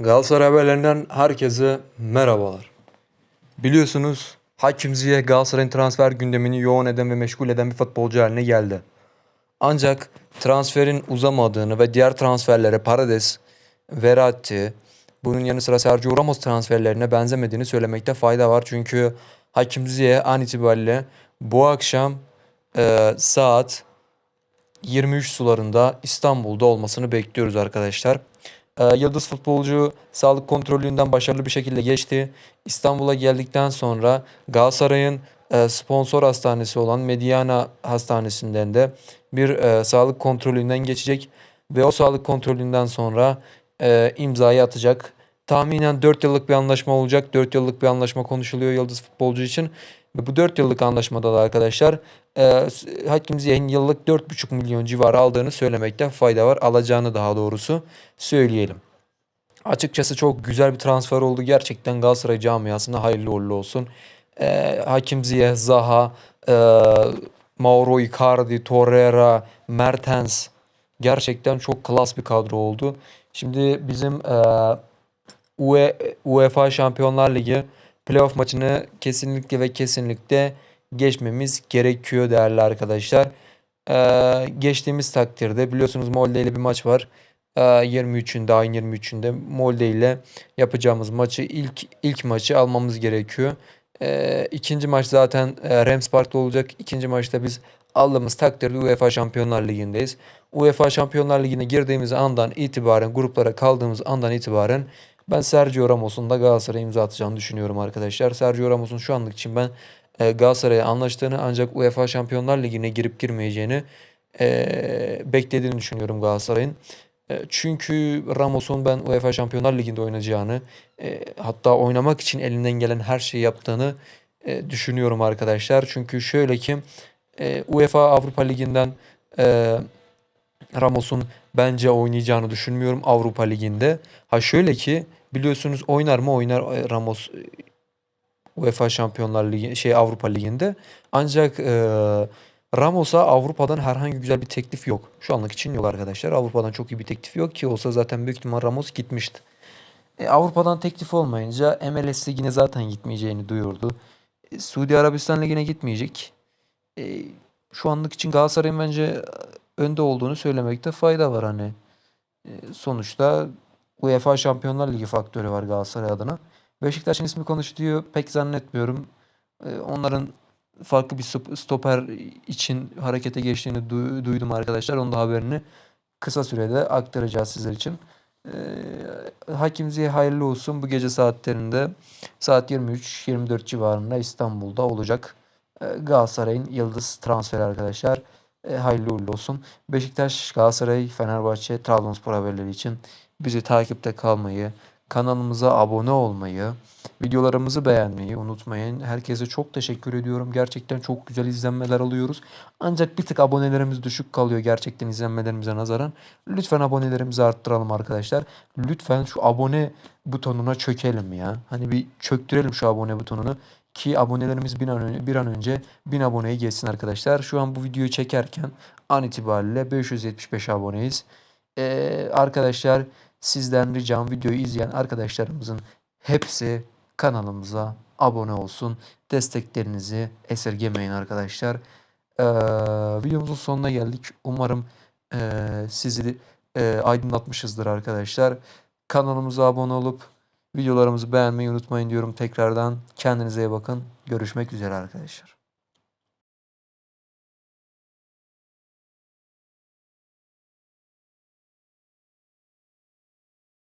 Galatasaray haberlerinden herkese merhabalar. Biliyorsunuz Hakim Ziyech Galatasaray'ın transfer gündemini yoğun eden ve meşgul eden bir futbolcu haline geldi. Ancak transferin uzamadığını ve diğer transferlere Parades, Verratti, bunun yanı sıra Sergio Ramos transferlerine benzemediğini söylemekte fayda var. Çünkü Hakim Ziyech an itibariyle bu akşam e, saat 23 sularında İstanbul'da olmasını bekliyoruz arkadaşlar. Ee, Yıldız futbolcu sağlık kontrolünden başarılı bir şekilde geçti. İstanbul'a geldikten sonra Galatasaray'ın e, sponsor hastanesi olan Mediana Hastanesi'nden de bir e, sağlık kontrolünden geçecek ve o sağlık kontrolünden sonra e, imzayı atacak. Tahminen 4 yıllık bir anlaşma olacak. 4 yıllık bir anlaşma konuşuluyor Yıldız futbolcu için. Ve bu 4 yıllık anlaşmada da arkadaşlar e, Hakim Ziyech'in yıllık 4,5 milyon civarı aldığını söylemekte fayda var. Alacağını daha doğrusu söyleyelim. Açıkçası çok güzel bir transfer oldu. Gerçekten Galatasaray camiasına hayırlı uğurlu olsun. E, Hakim Ziyech, Zaha, e, Mauro Icardi, Torreira, Mertens gerçekten çok klas bir kadro oldu. Şimdi bizim e, UE, UEFA Şampiyonlar Ligi playoff maçını kesinlikle ve kesinlikle geçmemiz gerekiyor değerli arkadaşlar. Ee, geçtiğimiz takdirde biliyorsunuz Molde ile bir maç var. Ee, 23'ünde ayın 23'ünde Molde ile yapacağımız maçı ilk ilk maçı almamız gerekiyor. Ee, ikinci maç zaten e, Rams Park'ta olacak. İkinci maçta biz aldığımız takdirde UEFA Şampiyonlar Ligi'ndeyiz. UEFA Şampiyonlar Ligi'ne girdiğimiz andan itibaren gruplara kaldığımız andan itibaren ben Sergio Ramos'un da Galatasaray'a imza atacağını düşünüyorum arkadaşlar. Sergio Ramos'un şu anlık için ben e, Galatasaray'a anlaştığını ancak UEFA Şampiyonlar Ligi'ne girip girmeyeceğini e, beklediğini düşünüyorum Galatasaray'ın. E, çünkü Ramos'un ben UEFA Şampiyonlar Ligi'nde oynayacağını e, hatta oynamak için elinden gelen her şeyi yaptığını e, düşünüyorum arkadaşlar. Çünkü şöyle ki e, UEFA Avrupa Ligi'nden e, Ramos'un bence oynayacağını düşünmüyorum Avrupa Ligi'nde. Ha şöyle ki biliyorsunuz oynar mı oynar e, Ramos e, UEFA Şampiyonlar Ligi şey Avrupa Ligi'nde. Ancak e, Ramos'a Avrupa'dan herhangi güzel bir teklif yok. Şu anlık için yok arkadaşlar. Avrupa'dan çok iyi bir teklif yok ki olsa zaten büyük ihtimal Ramos gitmişti. E, Avrupa'dan teklif olmayınca MLS Ligi'ne zaten gitmeyeceğini duyurdu. E, Suudi Arabistan Ligi'ne gitmeyecek. E, şu anlık için Galatasaray'ın bence önde olduğunu söylemekte fayda var hani. E, sonuçta UEFA Şampiyonlar Ligi faktörü var Galatasaray adına. Beşiktaş'ın ismi konuştuğu pek zannetmiyorum. E, onların farklı bir stop- stoper için harekete geçtiğini du- duydum arkadaşlar. Onun da haberini kısa sürede aktaracağız sizler için. E, Hakim Ziyech hayırlı olsun. Bu gece saatlerinde saat 23-24 civarında İstanbul'da olacak. E, Galatasaray'ın yıldız transferi arkadaşlar. Hayırlı uğurlu olsun. Beşiktaş, Galatasaray, Fenerbahçe, Trabzonspor haberleri için bizi takipte kalmayı, kanalımıza abone olmayı, videolarımızı beğenmeyi unutmayın. Herkese çok teşekkür ediyorum. Gerçekten çok güzel izlenmeler alıyoruz. Ancak bir tık abonelerimiz düşük kalıyor gerçekten izlenmelerimize nazaran. Lütfen abonelerimizi arttıralım arkadaşlar. Lütfen şu abone butonuna çökelim ya. Hani bir çöktürelim şu abone butonunu ki abonelerimiz bir an önce, bir an önce 1000 aboneyi geçsin arkadaşlar. Şu an bu videoyu çekerken an itibariyle 575 aboneyiz. Ee, arkadaşlar sizden ricam videoyu izleyen arkadaşlarımızın hepsi kanalımıza abone olsun. Desteklerinizi esirgemeyin arkadaşlar. Ee, videomuzun sonuna geldik. Umarım e, sizi e, aydınlatmışızdır arkadaşlar. Kanalımıza abone olup videolarımızı beğenmeyi unutmayın diyorum tekrardan. Kendinize iyi bakın. Görüşmek üzere arkadaşlar.